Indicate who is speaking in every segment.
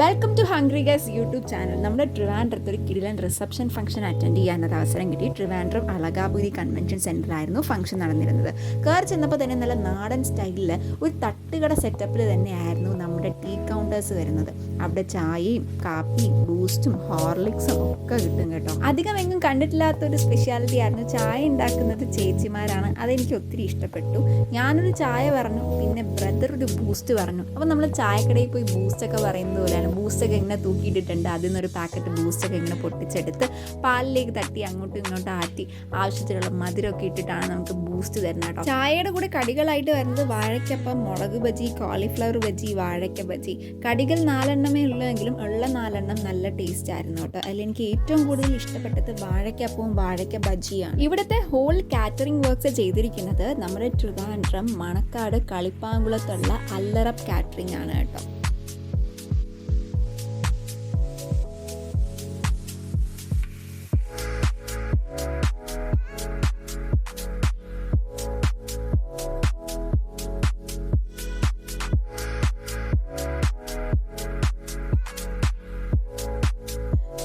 Speaker 1: Welcome to hungry guys YouTube channel നമ്മുടെ ട്രിവാൻഡ്രത്ത് ഒരു കിടിലൻ റിസപ്ഷൻ ഫംഗ്ഷൻ അറ്റൻഡ് ചെയ്യാനൊരു അവസരം കിട്ടി. ട്രിവാൻഡ്രം അളകാപുരി കൺവെൻഷൻ സെന്ററിലായിരുന്നു ഫംഗ്ഷൻ നടന്നിരുന്നത്. കയറി ചെന്നപ്പോൾ തന്നെ നല്ല നാടൻ സ്റ്റൈലിൽ ഒരു തട്ടുകട സെറ്റപ്പിൽ തന്നെയായിരുന്നു നമ്മുടെ ടീ കൗണ്ടേഴ്സ് വരുന്നത്. അവിടെ ചായയും കാപ്പിയും ബൂസ്റ്റും ഹോർലിക്സും ഒക്കെ കിട്ടും കേട്ടോ. അധികം എങ്ങും കണ്ടിട്ടില്ലാത്ത ഒരു സ്പെഷ്യാലിറ്റി ആയിരുന്നു ചായ ഉണ്ടാക്കുന്നത് ചേച്ചിമാരാണ്. അതെനിക്ക് ഒത്തിരി ഇഷ്ടപ്പെട്ടു. ഞാനൊരു ചായ പറഞ്ഞു പിന്നെ ബ്രദർ ഒരു ബൂസ്റ്റ് പറഞ്ഞു. അപ്പോൾ നമ്മൾ ചായക്കടയിൽ പോയി ബൂസ്റ്റൊക്കെ പറയുന്നത് പോലെയാണ് ബൂസ്റ്റ് ഒക്കെ ഇങ്ങനെ തൂക്കിയിട്ടിട്ടുണ്ട്. അതിൽ നിന്നൊരു പാക്കറ്റ് ബൂസ്റ്റ് ഒക്കെ ഇങ്ങനെ പൊട്ടിച്ചെടുത്ത് പാലിലേക്ക് തട്ടി അങ്ങോട്ടും ഇങ്ങോട്ടും ആറ്റി ആവശ്യത്തിലുള്ള മധുരമൊക്കെ ഇട്ടിട്ടാണ് നമുക്ക് ബൂസ്റ്റ് തരുന്നത് കേട്ടോ. ചായയുടെ കൂടെ കടികളായിട്ട് വരുന്നത് വാഴയ്ക്കപ്പം മുളക് ബജി കോളിഫ്ലവർ ബജി വാഴയ്ക്ക ബജി. കടികൾ നാലെണ്ണമേ ഉള്ളെങ്കിലും ഉള്ള നാലെണ്ണം നല്ല ടേസ്റ്റ് ആയിരുന്നു കേട്ടോ. അതിൽ എനിക്ക് ഏറ്റവും കൂടുതൽ ഇഷ്ടപ്പെട്ടത് വാഴയ്ക്കപ്പവും വാഴയ്ക്ക ബജിയാണ്. ഇവിടുത്തെ ഹോൾ കാറ്ററിംഗ് വർക്ക്സ് ചെയ്തിരിക്കുന്നത് നമ്മുടെ ട്രിവാൻഡ്രം മണക്കാട് കളിപ്പാങ്കുളത്തുള്ള അല്ലറ കാറ്ററിംഗ് ആണ് കേട്ടോ.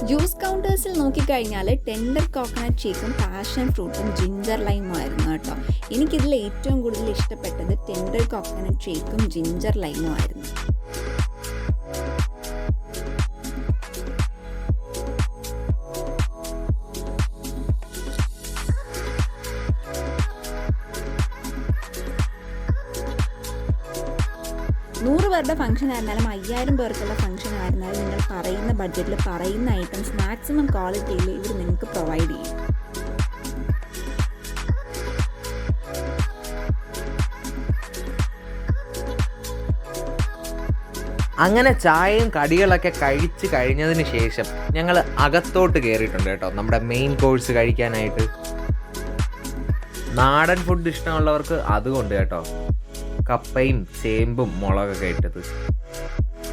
Speaker 1: ജ്യൂസ് കൗണ്ടേഴ്സിൽ നോക്കിക്കഴിഞ്ഞാൽ ടെൻഡർ കോക്കനട്ട് ഷേക്കും പാഷൻ ഫ്രൂട്ടും ജിഞ്ചർ ലൈമും ആയിരുന്നു കേട്ടോ. എനിക്കിതിൽ ഏറ്റവും കൂടുതൽ ഇഷ്ടപ്പെട്ടത് ടെൻഡർ കോക്കനട്ട് ഷേക്കും ജിഞ്ചർ ലൈമും ആയിരുന്നു. പേരുടെ ഫംഗ്ഷൻ ആയിരുന്നാലും അയ്യായിരം പേർക്കുള്ള ഫംഗ്ഷൻ ആയിരുന്നാലും നിങ്ങൾ പറയുന്ന ബഡ്ജറ്റിൽ പറയുന്ന ഐറ്റംസ് മാക്സിമം ക്വാളിറ്റിയിൽ ഇവർ നിങ്ങൾക്ക് പ്രൊവൈഡ് ചെയ്യും.
Speaker 2: അങ്ങനെ ചായയും കടികളൊക്കെ കഴിച്ച് കഴിഞ്ഞതിന് ശേഷം ഞങ്ങൾ അകത്തോട്ട് കയറിയിട്ടുണ്ട് കേട്ടോ. നമ്മുടെ മെയിൻ കോഴ്സ് കഴിക്കാനായിട്ട്. നാടൻ ഫുഡ് ഇഷ്ടമുള്ളവർക്ക് അതുകൊണ്ട് കേട്ടോ. കപ്പയും ചേമ്പും മുളകൊക്കെ ഇട്ടത്.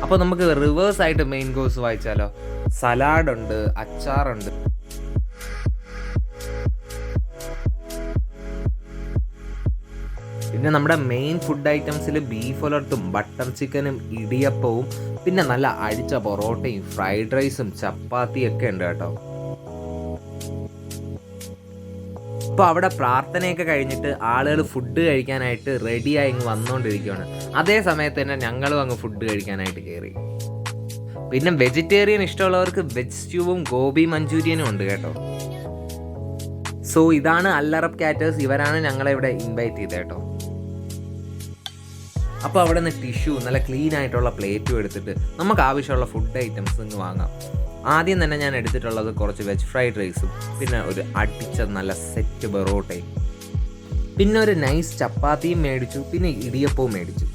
Speaker 2: അപ്പോൾ നമുക്ക് റിവേഴ്സ് ആയിട്ട് മെയിൻ കോഴ്സ് വായിച്ചാലോ? സലാഡുണ്ട് അച്ചാറുണ്ട് പിന്നെ നമ്മുടെ മെയിൻ ഫുഡ് ഐറ്റംസിൽ ബീഫ് ഉലർത്തും ബട്ടർ ചിക്കനും ഇടിയപ്പവും പിന്നെ നല്ല അടിച്ച പൊറോട്ടയും ഫ്രൈഡ് റൈസും ചപ്പാത്തിയൊക്കെ ഉണ്ട് കേട്ടോ. ഇപ്പോൾ അവിടെ പ്രാർത്ഥനയൊക്കെ കഴിഞ്ഞിട്ട് ആളുകൾ ഫുഡ് കഴിക്കാനായിട്ട് റെഡിയായി ഇങ്ങ് വന്നുകൊണ്ടിരിക്കുകയാണ് അതേ സമയത്ത് തന്നെ ഞങ്ങളും അങ്ങ് ഫുഡ് കഴിക്കാനായിട്ട് കയറി പിന്നെ വെജിറ്റേറിയൻ ഇഷ്ടമുള്ളവർക്ക് വെജ് സ്റ്റ്യൂവും ഗോബി മഞ്ചൂരിയനും ഉണ്ട് കേട്ടോ. സോ ഇതാണ് അല്ലറബ് കാറ്റേഴ്സ്. ഇവരാണ് ഞങ്ങളെ ഇവിടെ ഇൻവൈറ്റ് ചെയ്തത് കേട്ടോ. അപ്പോൾ അവിടെ നിന്ന് ടിഷ്യൂ നല്ല ക്ലീൻ ആയിട്ടുള്ള പ്ലേറ്റും എടുത്തിട്ട് നമുക്ക് ആവശ്യമുള്ള ഫുഡ് ഐറ്റംസ് ഇങ്ങ് വാങ്ങാം. ആദ്യം തന്നെ ഞാൻ എടുത്തിട്ടുള്ളത് കുറച്ച് വെജ് ഫ്രൈഡ് റൈസും പിന്നെ ഒരു അടിച്ച നല്ല സെറ്റ് ബെറോട്ടയും പിന്നെ ഒരു നൈസ് ചപ്പാത്തിയും മേടിച്ചു പിന്നെ ഇടിയപ്പവും മേടിച്ചു.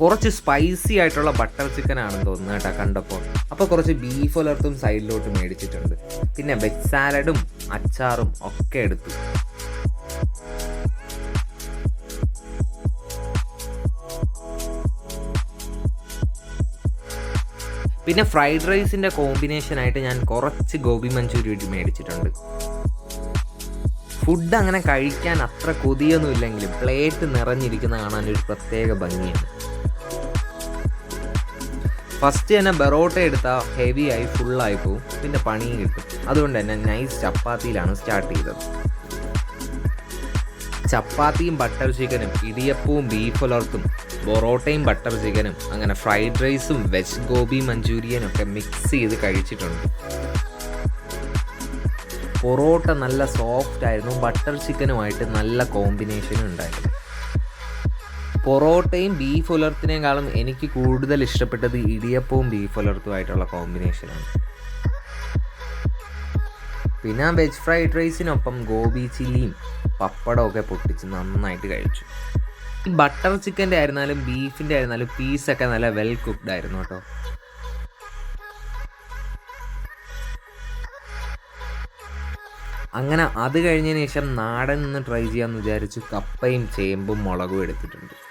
Speaker 2: കുറച്ച് സ്പൈസി ആയിട്ടുള്ള ബട്ടർ ചിക്കൻ ആണെന്ന് തോന്നുന്നു കേട്ടോ കണ്ടപ്പോൾ. അപ്പോൾ കുറച്ച് ബീഫ് ഉലർത്തും സൈഡിലോട്ട് മേടിച്ചിട്ടുണ്ട്. പിന്നെ വെജ് സാലഡും അച്ചാറും ഒക്കെ എടുത്തു. പിന്നെ ഫ്രൈഡ് റൈസിന്റെ കോമ്പിനേഷനായിട്ട് ഞാൻ കുറച്ച് ഗോബി മഞ്ചൂരി മേടിച്ചിട്ടുണ്ട്. ഫുഡ് അങ്ങനെ കഴിക്കാൻ അത്ര കൊതിയൊന്നും ഇല്ലെങ്കിലും പ്ലേറ്റ് നിറഞ്ഞിരിക്കുന്ന കാണാൻ ഒരു പ്രത്യേക ഭംഗിയാണ്. ഫസ്റ്റ് തന്നെ ബെറോട്ട എടുത്താൽ ഹെവി ആയി ഫുള്ളായി പോവും. പിന്നെ പണിയും കിട്ടും. അതുകൊണ്ട് തന്നെ നൈസ് ചപ്പാത്തിയിലാണ് സ്റ്റാർട്ട് ചെയ്തത്. ചപ്പാത്തിയും ബട്ടർ ചിക്കനും ഇടിയപ്പവും ബീഫ് ഉലർത്തും പൊറോട്ടയും ബട്ടർ ചിക്കനും അങ്ങനെ ഫ്രൈഡ് റൈസും വെജ് ഗോബി മഞ്ചൂരിയനും ഒക്കെ മിക്സ് ചെയ്ത് കഴിച്ചിട്ടുണ്ട്. പൊറോട്ട നല്ല സോഫ്റ്റ് ആയിരുന്നു. ബട്ടർ ചിക്കനുമായിട്ട് നല്ല കോമ്പിനേഷനും ഉണ്ടായിരുന്നു. പൊറോട്ടയും ബീഫ് ഉലർത്തിനേക്കാളും എനിക്ക് കൂടുതൽ ഇഷ്ടപ്പെട്ടത് ഇടിയപ്പവും ബീഫ് ഉലർത്തുമായിട്ടുള്ള കോമ്പിനേഷനാണ് പിന്നെ വെജ് ഫ്രൈഡ് റൈസിനൊപ്പം ഗോബി ചില്ലിയും പപ്പടമൊക്കെ പൊട്ടിച്ച് നന്നായിട്ട് കഴിച്ചു. ബട്ടർ ചിക്കന്റെ ആയിരുന്നാലും ബീഫിന്റെ ആയിരുന്നാലും പീസൊക്കെ നല്ല വെൽ കുക്ക്ഡ് ആയിരുന്നു കേട്ടോ. അങ്ങനെ അത് കഴിഞ്ഞതിന് ശേഷം നാടൻ നിന്ന് ട്രൈ ചെയ്യാമെന്ന് വിചാരിച്ചു കപ്പയും ചേമ്പും മുളകും എടുത്തിട്ടുണ്ട്.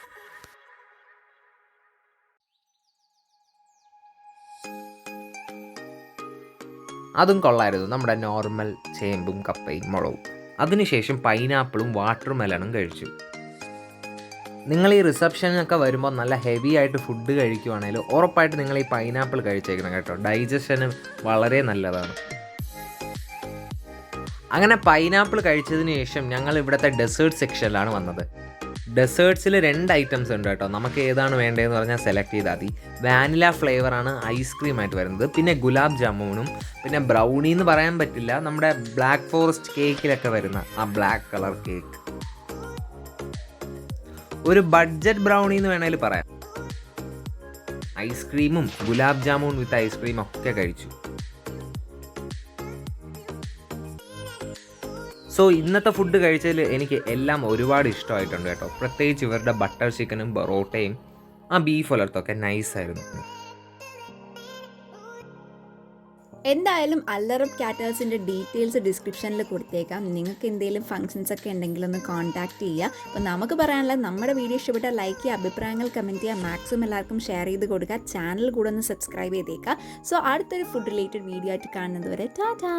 Speaker 2: അതും കൊള്ളായിരുന്നു. നമ്മുടെ നോർമൽ ചേമ്പും കപ്പയും മുളകും. അതിനുശേഷം പൈനാപ്പിളും വാട്ടർ മെലണും കഴിച്ചു. നിങ്ങൾ ഈ റിസപ്ഷനൊക്കെ വരുമ്പോൾ നല്ല ഹെവി ആയിട്ട് ഫുഡ് കഴിക്കുവാണെങ്കിൽ ഉറപ്പായിട്ട് നിങ്ങൾ ഈ പൈനാപ്പിൾ കഴിച്ചേക്കണം കേട്ടോ. ഡൈജഷന് വളരെ നല്ലതാണ്. അങ്ങനെ പൈനാപ്പിൾ കഴിച്ചതിന് ശേഷം ഞങ്ങൾ ഇവിടുത്തെ ഡെസേർട്ട് സെക്ഷനിലാണ് വന്നത്. ഡെസേർട്സിൽ രണ്ട് ഐറ്റംസ് ഉണ്ട് കേട്ടോ. നമുക്ക് ഏതാണ് വേണ്ടതെന്ന് പറഞ്ഞാൽ സെലക്ട് ചെയ്താൽ മതി. വാനില ഫ്ലേവറാണ് ഐസ്ക്രീമായിട്ട് വരുന്നത്. പിന്നെ ഗുലാബ് ജാമുനും പിന്നെ ബ്രൗണി എന്ന് പറയാൻ പറ്റില്ല. നമ്മുടെ ബ്ലാക്ക് ഫോറസ്റ്റ് കേക്കിലൊക്കെ വരുന്ന ആ ബ്ലാക്ക് കളർ കേക്ക് ഒരു ബഡ്ജറ്റ് ബ്രൗണി എന്ന് വേണമെങ്കിൽ പറയാം ഐസ്ക്രീമും ഗുലാബ് ജാമുൻ വിത്ത് ഐസ്ക്രീം ഒക്കെ കഴിച്ചു. സോ ഇന്നത്തെ ഫുഡ് കഴിച്ചതിൽ എനിക്ക് എല്ലാം ഒരുപാട് ഇഷ്ടമായിട്ടുണ്ട് കേട്ടോ. പ്രത്യേകിച്ച് ഇവരുടെ ബട്ടർ ചിക്കനും പൊറോട്ടയും ആ ബീഫ് വളർത്തൊക്കെ നൈസായിരുന്നു
Speaker 1: എന്തായാലും അല്ലറബ് കാറ്റേഴ്സിന്റെ ഡീറ്റെയിൽസ് ഡിസ്ക്രിപ്ഷനിൽ കൊടുത്തേക്കാം. നിങ്ങൾക്ക് എന്തെങ്കിലും ഫംഗ്ഷൻസ് ഒക്കെ ഉണ്ടെങ്കിൽ ഒന്ന് കോൺടാക്ട് ചെയ്യുക. അപ്പോൾ നമുക്ക് പറയാനുള്ളത് നമ്മുടെ വീഡിയോ ഇഷ്ടപ്പെട്ട ലൈക്ക് ചെയ്യുക അഭിപ്രായങ്ങൾ കമന്റ് ചെയ്യുക മാക്സിമം എല്ലാവർക്കും ഷെയർ ചെയ്ത് കൊടുക്കുക ചാനൽ കൂടെ ഒന്ന് സബ്സ്ക്രൈബ് ചെയ്തേക്കുക. സോ അടുത്തൊരു ഫുഡ് റിലേറ്റഡ് വീഡിയോ ആയിട്ട് കാണുന്നത് വരെ ടാറ്റാ